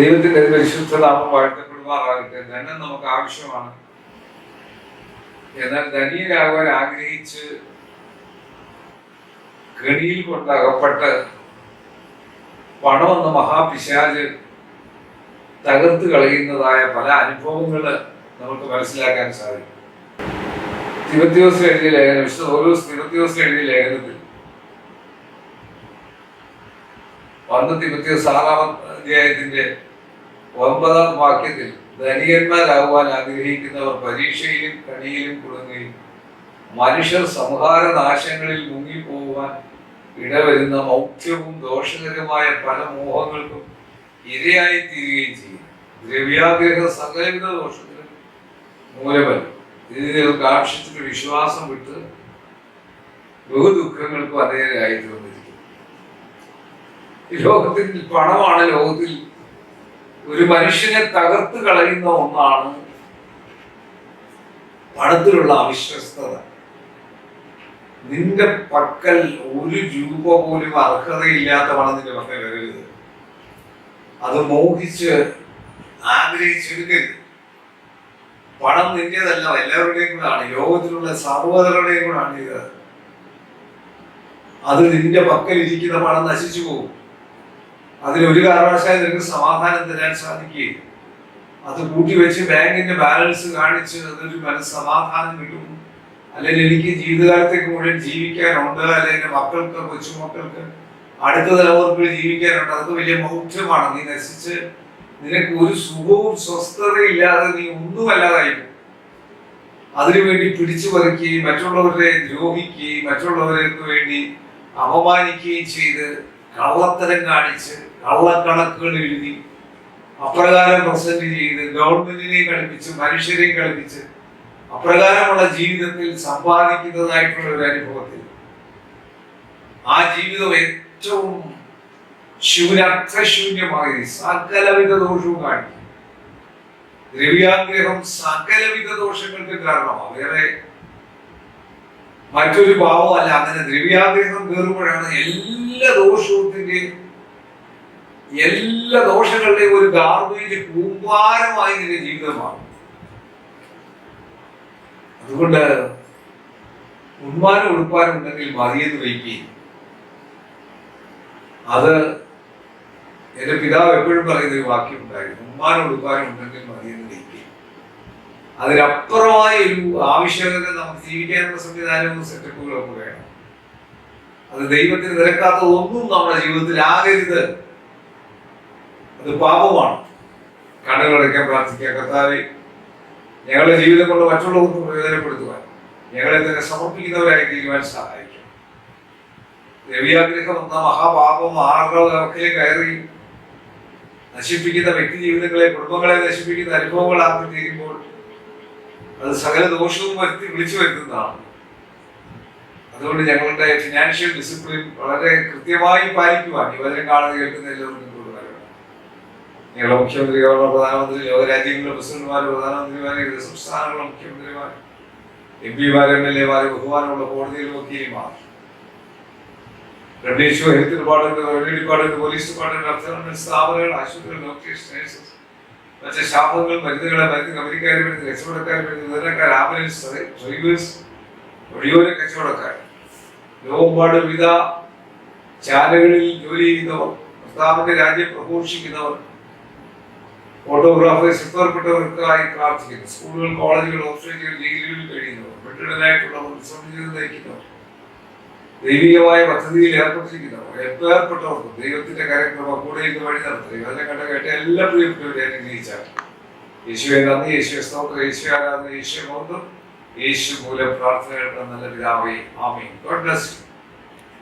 ദൈവത്തിന്റെ പരിശുദ്ധ നാമം വാഴ്ത്തപ്പെടുമാറാകട്ടെ ധനം നമുക്ക് ആവശ്യമാണ്. എന്നാൽ ധനിയരാകാൻ ആഗ്രഹിച്ച് കെണിയിൽ കൊണ്ട് അകപ്പെട്ട് പണമെന്ന മഹാപിശാജ് തകർത്ത് കളയുന്നതായ പല അനുഭവങ്ങൾ നമുക്ക് മനസ്സിലാക്കാൻ സാധിക്കും. തിരുവത്തിയോസ് എഴുതിയ ലേഖനം വിശുദ്ധ ഓരോ തിബത്യോസ് എഴുതിയ ലേഖനത്തിൽ വന്ന തിരുവത്തിയോസ് ആറാം അധ്യായത്തിന്റെ ഒമ്പതാം വാക്യത്തിൽ ധനികന്മാരാകുവാൻ ആഗ്രഹിക്കുന്നവർ പരീക്ഷയിലും കണിയിലും കുടുങ്ങുകയും മനുഷ്യർ സംഹാര നാശങ്ങളിൽ മുങ്ങിപ്പോകുവാൻ ഇടവരുന്ന മൗഖ്യവും ദോഷകരമായ പല മോഹങ്ങൾക്കും ഇരയായി തീരുകയും ചെയ്യും ദ്രവ്യാഗ്രഹ സകലവിധ ദോഷത്തിനും മൂലമല്ല. ഇതിനെ കാക്ഷിച്ചിട്ട് വിശ്വാസം വിട്ട് ബഹുദുഃഖങ്ങൾക്കും അതേരായി തീർന്നിരിക്കും ഈ ലോകത്തിൽ പണമാണ് ലോകത്തിൽ ഒരു മനുഷ്യനെ തകർത്ത് കളയുന്ന ഒന്നാണ് പണത്തിലുള്ള അവിശ്വസ്തത. നിന്റെ പക്കൽ ഒരു രൂപ പോലും അർഹതയില്ലാത്ത പണം നിന്റെ പക്കൽ വരരുത്. അത് മോഹിച്ച് ആഗ്രഹിച്ചെടുക്കരുത്. പണം നിന്റേതല്ല എല്ലാവരുടെയും കൂടാണ് ലോകത്തിലുള്ള സർവതരുടെയും കൂടാണ് ഇത്. അത് നിന്റെ പക്കൽ ഇരിക്കുന്ന പണം നശിച്ചു പോകും. അതിനൊരു കാരണവശാലും നിങ്ങൾക്ക് സമാധാനം തരാൻ സാധിക്കുകയില്ല. അത് കൂട്ടി വെച്ച് ബാങ്കിന്റെ ബാലൻസ് കാണിച്ച് അതൊരു മനസ്സമാധാനം കിട്ടും. അല്ലെങ്കിൽ എനിക്ക് ജീവിതകാലത്തേക്ക് മുഴുവൻ ജീവിക്കാനുണ്ട് അല്ലെങ്കിൽ എന്റെ മക്കൾക്ക് കൊച്ചുമക്കൾക്ക്. അടുത്ത തലമുറകൾ ജീവിക്കാനുണ്ട്. അതൊക്കെ വലിയ മൗഢ്യമാണ്. നീ നശിച്ച് നിനക്ക് ഒരു സുഖവും സ്വസ്ഥതയില്ലാതെ നീ ഒന്നുമല്ലാതായി അതിനു അതിനുവേണ്ടി പിടിച്ചു പറിക്കുകയും മറ്റുള്ളവരെ ദ്രോഹിക്കുകയും മറ്റുള്ളവർക്ക് വേണ്ടി അപമാനിക്കുകയും ചെയ്ത് കള്ളത്തരം കാണിച്ച് കള്ളക്കണക്കുകൾ എഴുതി അപ്രകാരം പ്രസന്റ് ചെയ്ത് ഗവൺമെന്റിനെയും കളിപ്പിച്ച് മനുഷ്യരെയും കളിപ്പിച്ച് അപ്രകാരമുള്ള ജീവിതത്തിൽ സമ്പാദിക്കുന്നതായിട്ടുള്ള ഒരു അനുഭവത്തിൽ. ആ ജീവിതം ഏറ്റവും ശൂന്യർത്ഥശൂന്യമായി സകലവിധ ദോഷവും കാണിക്കും. ദ്രവ്യാഗ്രഹം സകലവിധ ദോഷങ്ങൾക്ക് കാരണമാണ് വേറെ മറ്റൊരു ഭാവമല്ല. അങ്ങനെ ദ്രവ്യാഗ്രഹം കയറുമ്പോഴാണ് എല്ലാ ദോഷത്തിന്റെയും എല്ലാ ദോഷങ്ങളുടെയും ഒരു ഗാർബേജ് കൂമ്പാരമായി നിന്റെ ജീവിതമാണ് അതുകൊണ്ട് ഉണ്മാനം ഉടുപ്പാനും ഉണ്ടെങ്കിൽ മതിയെന്ന് വയ്ക്കുകയും അത് എന്റെ പിതാവ് എപ്പോഴും പറയുന്ന ഒരു വാക്യം ഉണ്ടായിരുന്നു. ഉമ്മാനം ഉടുപ്പാനും ഉണ്ടെങ്കിൽ മതിയെന്ന് വയ്ക്കുകയും അതിനപ്പുറമായ ഒരു ആവശ്യകത നമുക്ക് ജീവിക്കാനുള്ള സംവിധാനവും സെറ്റപ്പുകളും ഒക്കെ വേണം. അത് ദൈവത്തിന് നിരക്കാത്തതൊന്നും നമ്മുടെ ജീവിതത്തിൽ ആകരുത്. അത് പാപമാണ്. കണ്ണുകളടയ്ക്കാൻ പ്രാർത്ഥിക്കുക. കർത്താവെ ഞങ്ങളുടെ ജീവിതം കൊണ്ട് മറ്റുള്ളവർക്ക് പ്രയോജനപ്പെടുത്തുവാൻ ഞങ്ങളെ തന്നെ സമർപ്പിക്കുന്നവരായി തീരുവാൻ സഹായിക്കും. രവിയാഗ്രഹം വന്ന മഹാപാപം ആറുകളൊക്കെ കയറി നശിപ്പിക്കുന്ന വ്യക്തി ജീവിതങ്ങളെ കുടുംബങ്ങളെ നശിപ്പിക്കുന്ന അനുഭവങ്ങളാക്കി തീരുമ്പോൾ അത് സകല ദോഷവും വരുത്തി വിളിച്ചു വരുത്തുന്നതാണ്. അതുകൊണ്ട് ഞങ്ങളുടെ ഫിനാൻഷ്യൽ ഡിസിപ്ലിൻ വളരെ കൃത്യമായി പാലിക്കുവാൻ ഈ വചനം കേൾക്കുന്ന എല്ലാവർക്കും ഞങ്ങളുടെ മുഖ്യമന്ത്രി പ്രധാനമന്ത്രി പ്രധാനമന്ത്രി ലോകരാജ്യങ്ങളിലെ പ്രസിഡന്റുമാർ പ്രധാനമന്ത്രിമാരെ വിവിധ സംസ്ഥാനങ്ങളിലെ മുഖ്യമന്ത്രിമാർ എം പിമാർ എം എൽ എമാർ ബഹുമാനമുള്ള കോടതിയിലും വക്കീലിമാർ. Revenue health department revenue department police department സ്ഥാപനങ്ങൾ ആശുപത്രികൾ ഡോക്ടേഴ്സ് നഴ്സസ് മറ്റ് സ്റ്റാഫുകൾ മരുന്നുകളെ മരുന്ന് കമ്പനിക്കാർ മരുന്ന് കച്ചവടക്കാർ മരുന്ന് വിതരണക്കാർ ആംബുലൻസ് ഡ്രൈവേഴ്സ് വഴിയോര കച്ചവടക്കാർ ലോകമ്പാട് വിവിധ ചാനലുകളിൽ ജോലി ചെയ്യുന്നവർ പ്രസ്താവത്തെ രാജ്യം പ്രഘോഷിക്കുന്നവർ ഫോട്ടോഗ്രാഫേഴ്സ് ഇഷ്ടപ്പെട്ടവർക്കായി പ്രാർത്ഥിക്കുന്നു. സ്കൂളുകൾ കോളേജുകൾ ഹോസ്റ്റലുകൾ ജയിലുകളിൽ കഴിയുന്നവർ വെട്ടിടനായിട്ടുള്ളവർ വിശ്രമിച്ചത് നയിക്കുന്നവർ. ദൈവികമായ പദ്ധതിയിൽ ഏർപ്പെട്ടിരിക്കുന്നവർ ഏർപ്പെട്ടവർക്ക് ദൈവത്തിന്റെ കാര്യക്രമം കൂടെ ഇത് വഴി നടത്തുക. അതിനെ കണ്ട കേട്ട എല്ലാ പ്രിയപ്പെട്ടവരെ അനുഗ്രഹിച്ചാൽ യേശുവെ നന്ദി. യേശുവെ സ്തോത്രം. യേശു ആരാധന. യേശു മൗനം യേശു മൂലം പ്രാർത്ഥന കേട്ട നല്ല പിതാവേ. ആമീൻ. God bless you